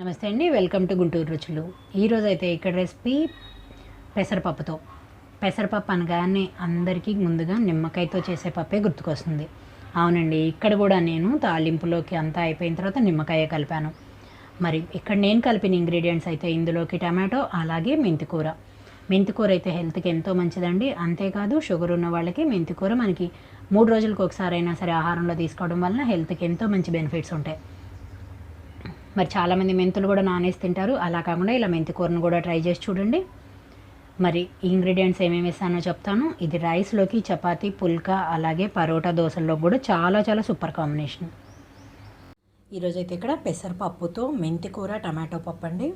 నమస్తే అండి welcome to Guntur రుచులు. ఈరోజు అయితే ఇక్కడ రెసిపీ పెసరపప్పుతో. పెసరపప్పు అనగానే అందరికీ ముందుగా నిమ్మకాయతో చేసే పప్పే గుర్తుకొస్తుంది. అవునండి ఇక్కడ కూడా నేను తాలింపులోకి అంతా అయిపోయిన తర్వాత నిమ్మకాయ కలిపాను. మరి ఇక్కడ నేను కలిపిన ఇంగ్రీడియంట్స్ అయితే ఇందులోకి టమాటో అలాగే మెంతికూర. మెంతికూర అయితే హెల్త్కి ఎంతో మంచిదండి. అంతేకాదు షుగర్ ఉన్న వాళ్ళకి మెంతికూర మనకి మూడు రోజులకు ఒకసారి అయినా సరే ఆహారంలో తీసుకోవడం వలన హెల్త్కి ఎంతో మంచి బెనిఫిట్స్ ఉంటాయి. మరి చాలామంది మెంతులు కూడా నానేసి తింటారు. అలా కాకుండా ఇలా మెంతి కూరను కూడా ట్రై చేసి చూడండి. మరి ఇంగ్రీడియంట్స్ ఏమేమి వేసానో చెప్తాను. ఇది రైస్లోకి చపాతి పుల్కా అలాగే పరోటా దోశల్లో కూడా చాలా చాలా సూపర్ కాంబినేషన్. ఈరోజు అయితే ఇక్కడ పెసరపప్పుతో మెంతి కూర టమాటో పప్పు అండి.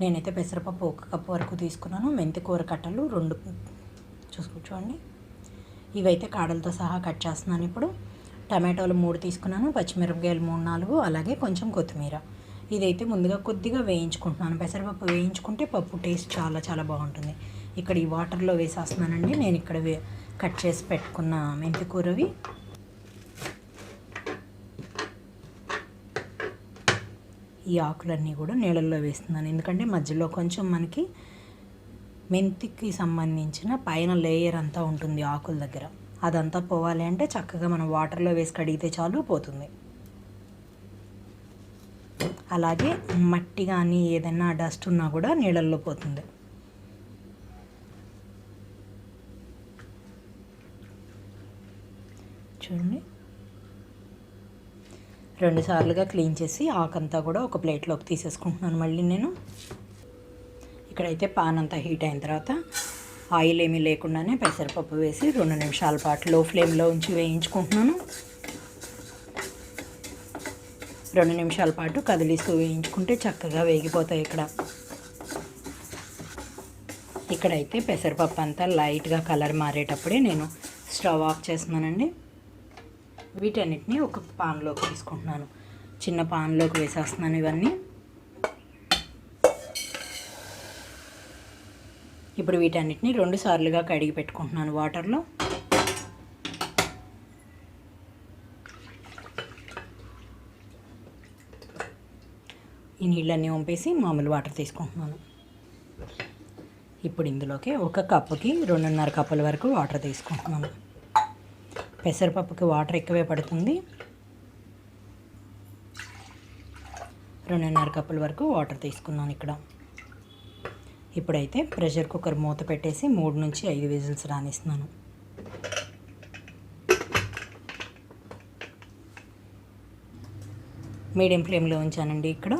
నేనైతే పెసరపప్పు ఒక కప్పు వరకు తీసుకున్నాను. మెంతి కూర కట్టలు రెండు చూసుకోండి ఇవైతే కాడలతో సహా కట్ చేస్తున్నాను ఇప్పుడు. టమాటోలు మూడు తీసుకున్నాను. పచ్చిమిరపకాయలు మూడు నాలుగు అలాగే కొంచెం కొత్తిమీర. ఇదైతే ముందుగా కొద్దిగా వేయించుకుంటున్నాను. పెసరపప్పు వేయించుకుంటే పప్పు టేస్ట్ చాలా చాలా బాగుంటుంది. ఇక్కడ ఈ వాటర్లో వేసేస్తున్నానండి. నేను ఇక్కడ కట్ చేసి పెట్టుకున్న మెంతి కూరవి ఈ ఆకులన్నీ కూడా నీళ్ళల్లో వేస్తున్నాను. ఎందుకంటే మధ్యలో కొంచెం మనకి మెంతికి సంబంధించిన పైన లేయర్ అంతా ఉంటుంది ఆకుల దగ్గర. అదంతా పోవాలి అంటే చక్కగా మనం వాటర్లో వేసి కడిగితే చాలు పోతుంది. అలాగే మట్టి కానీ ఏదైనా డస్ట్ ఉన్నా కూడా నీళ్ళల్లో పోతుంది. చూడండి. రెండు సార్లుగా క్లీన్ చేసి ఆకంతా కూడా ఒక ప్లేట్లోకి తీసేసుకుంటున్నాను మళ్ళీ నేను. ఇక్కడైతే పాన్ అంతా హీట్ అయిన తర్వాత ఆయిల్ ఏమీ లేకుండానే పెసరపప్పు వేసి రెండు నిమిషాల పాటు లో ఫ్లేమ్లో ఉంచి వేయించుకుంటున్నాను. రెండు నిమిషాల పాటు కదిలిస్తూ వేయించుకుంటే చక్కగా వేగిపోతాయి ఇక్కడ. ఇక్కడైతే పెసరపప్పు అంతా లైట్గా కలర్ మారేటప్పుడే నేను స్టవ్ ఆఫ్ చేస్తున్నానండి. వీటన్నిటిని ఒక పాన్లోకి తీసుకుంటున్నాను. చిన్న పాన్లోకి వేసేస్తున్నాను ఇవన్నీ. ఇప్పుడు వీటన్నిటిని రెండు సార్లుగా కడిగి పెట్టుకుంటున్నాను వాటర్లో. ఈ నీళ్ళన్నీ వంపేసి మామూలు వాటర్ తీసుకుంటున్నాను. ఇప్పుడు ఇందులోకి ఒక కప్పుకి రెండున్నర కప్పుల వరకు వాటర్ తీసుకుంటున్నాను. పెసరపప్పుకి వాటర్ ఎక్కువే పడుతుంది. రెండున్నర కప్పుల వరకు వాటర్ తీసుకున్నాను ఇక్కడ. ఇప్పుడైతే ప్రెషర్ కుక్కర్ మూత పెట్టేసి మూడు నుంచి ఐదు విజిల్స్ రానిస్తున్నాను. మీడియం ఫ్లేమ్లో ఉంచానండి ఇక్కడ.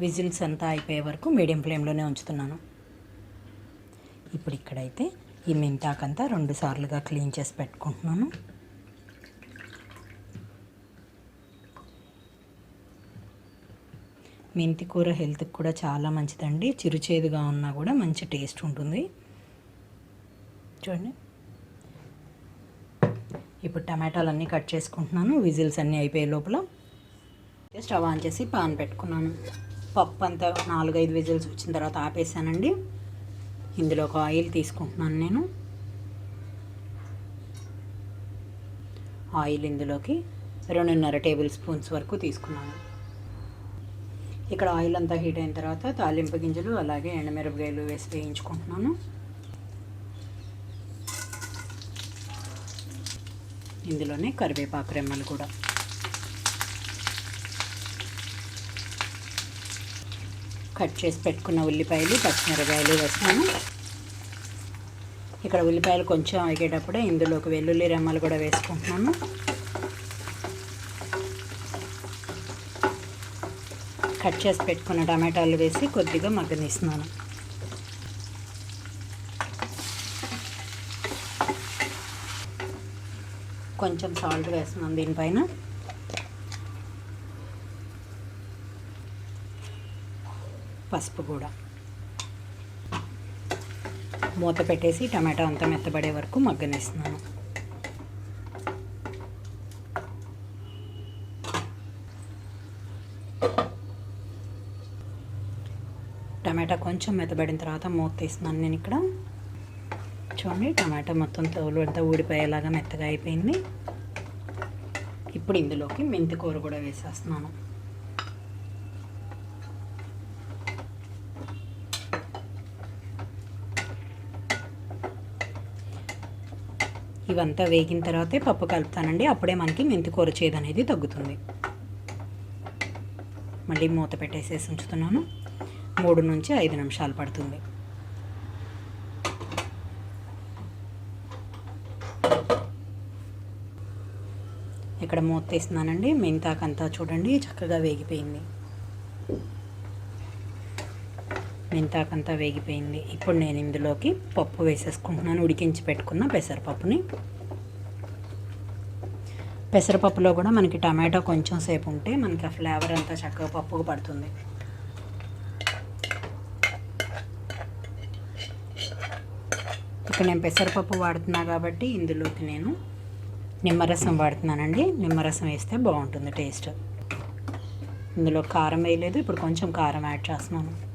విజిల్స్ అంతా అయిపోయే వరకు మీడియం ఫ్లేమ్లోనే ఉంచుతున్నాను. ఇప్పుడు ఇక్కడైతే ఈ మెంతాకంతా రెండు సార్లుగా క్లీన్ చేసి పెట్టుకుంటున్నాను. మెంతి కూర హెల్త్కి కూడా చాలా మంచిదండి. చిరుచేదుగా ఉన్నా కూడా మంచి టేస్ట్ ఉంటుంది. చూడండి. ఇప్పుడు టమాటాలు అన్నీ కట్ చేసుకుంటున్నాను. విజిల్స్ అన్నీ అయిపోయే లోపల. స్టవ్ ఆన్ చేసి పాన్ పెట్టుకున్నాను. పప్పు అంతా నాలుగైదు విజిల్స్ వచ్చిన తర్వాత ఆపేసానండి ఇందులో ఒక ఆయిల్ తీసుకుంటున్నాను నేను. ఆయిల్ ఇందులోకి రెండున్నర టేబుల్ స్పూన్స్ వరకు తీసుకున్నాను. ఇక్కడ ఆయిల్ అంతా హీట్ అయిన తర్వాత తాలింపు గింజలు అలాగే ఎండమిరపకాయలు వేసి వేయించుకుంటున్నాను. ఇందులోనే కరివేపాకు రెమ్మలు కూడా. కట్ చేసి పెట్టుకున్న ఉల్లిపాయలు పచ్చిమిరకాయలు వేస్తాను ఇక్కడ ఉల్లిపాయలు కొంచెం ఎగేటప్పుడే ఇందులోకి వెల్లుల్లి రెమ్మలు కూడా వేసుకుంటున్నాను. కట్ చేసి పెట్టుకున్న టమాటాలు వేసి కొద్దిగా మగ్గనిస్తున్నాను. కొంచెం సాల్ట్ వేస్తున్నాను దీనిపైన. పసుపు కూడా. మూత పెట్టేసి టమాటా అంతా మెత్తబడే వరకు మగ్గనేస్తున్నాను. టమాటా కొంచెం మెత్తబడిన తర్వాత మూత తీస్తున్నాను నేను ఇక్కడ. చూడండి టమాటా మొత్తం తోలు అంతా ఊడిపోయేలాగా మెత్తగా అయిపోయింది. ఇప్పుడు ఇందులోకి మెంతికూర కూడా వేసేస్తున్నాను. ఇవంతా వేగిన తర్వాతే పప్పు కలుపుతానండి. అప్పుడే మనకి మెంతి కూర చేదు అనేది తగ్గుతుంది. మళ్ళీ మూత పెట్టేసేసి ఉంచుతున్నాను. మూడు నుంచి ఐదు నిమిషాలు పడుతుంది. ఇక్కడ మూత తీస్తున్నానండి. మెంతాకంతా చూడండి చక్కగా వేగిపోయింది. మెంతాకంతా వేగిపోయింది. ఇప్పుడు నేను ఇందులోకి పప్పు వేసేసుకుంటున్నాను. ఉడికించి పెట్టుకున్న పెసరపప్పుని. పెసరపప్పులో కూడా మనకి టమాటో కొంచెం సేపు ఉంటే మనకి ఆ ఫ్లేవర్ అంతా చక్కగా పప్పుకు పడుతుంది. ఇక్కడ నేను పెసరపప్పు వాడుతున్నా కాబట్టి ఇందులోకి నేను నిమ్మరసం వాడుతున్నానండి. నిమ్మరసం వేస్తే బాగుంటుంది టేస్ట్. ఇందులో కారం వేయలేదు. ఇప్పుడు కొంచెం కారం యాడ్ చేస్తున్నాను.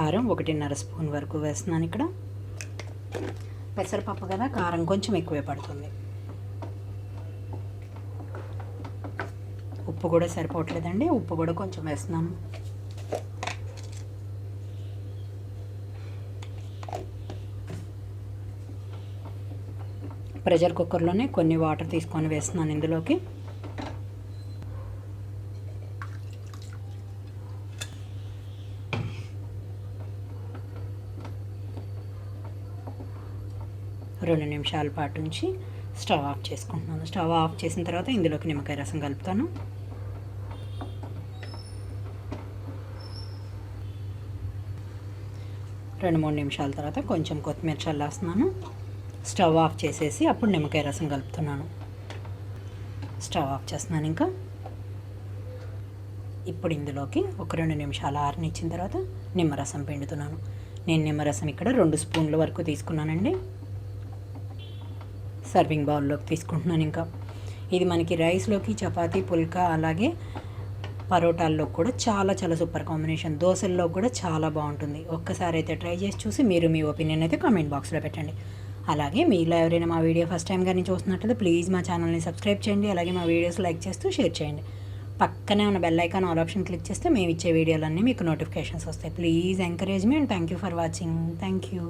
కారం ఒకటిన్నర స్పూన్ వరకు వేస్తున్నాను ఇక్కడ. పెసరపప్పు కదా కారం కొంచెం ఎక్కువే పడుతుంది. ఉప్పు కూడా సరిపోవట్లేదండి ఉప్పు కూడా కొంచెం వేస్తున్నాము. ప్రెషర్ కుక్కర్లోనే కొన్ని వాటర్ తీసుకొని వేస్తున్నాను ఇందులోకి. రెండు నిమిషాల పాటు ఉంచి స్టవ్ ఆఫ్ చేసుకుంటున్నాను. స్టవ్ ఆఫ్ చేసిన తర్వాత ఇందులోకి నిమ్మకాయ రసం కలుపుతాను. రెండు మూడు నిమిషాల తర్వాత కొంచెం కొత్తిమీర చల్లేస్తున్నాను. స్టవ్ ఆఫ్ చేసేసి అప్పుడు నిమ్మకాయ రసం కలుపుతున్నాను. స్టవ్ ఆఫ్ చేస్తున్నాను ఇంకా. ఇప్పుడు ఇందులోకి ఒక రెండు నిమిషాలు ఆరనిచ్చిన తర్వాత నిమ్మరసం పిండుతున్నాను. నేను నిమ్మరసం ఇక్కడ రెండు స్పూన్ల వరకు తీసుకున్నానండి. సర్వింగ్ బౌల్లోకి తీసుకుంటున్నాను ఇంకా. ఇది మనకి రైస్లోకి చపాతీ పుల్కా అలాగే పరోటాల్లో కూడా చాలా చాలా సూపర్ కాంబినేషన్. దోశల్లో కూడా చాలా బాగుంటుంది. ఒక్కసారి అయితే ట్రై చేసి చూసి మీరు మీ ఒపీనియన్ అయితే కామెంట్ బాక్స్లో పెట్టండి. అలాగే మీలో ఎవరైనా మా వీడియో ఫస్ట్ టైం కానీ చూస్తున్నట్లయితే ప్లీజ్ మా ఛానల్ని సబ్స్క్రైబ్ చేయండి. అలాగే మా వీడియోస్ లైక్ చేస్తూ షేర్ చేయండి. పక్కనే ఉన్న bell icon all option click చేస్తే మేము ఇచ్చే వీడియోలన్నీ మీకు నోటిఫికేషన్స్ వస్తాయి. Please encourage me and thank you for watching. Thank you.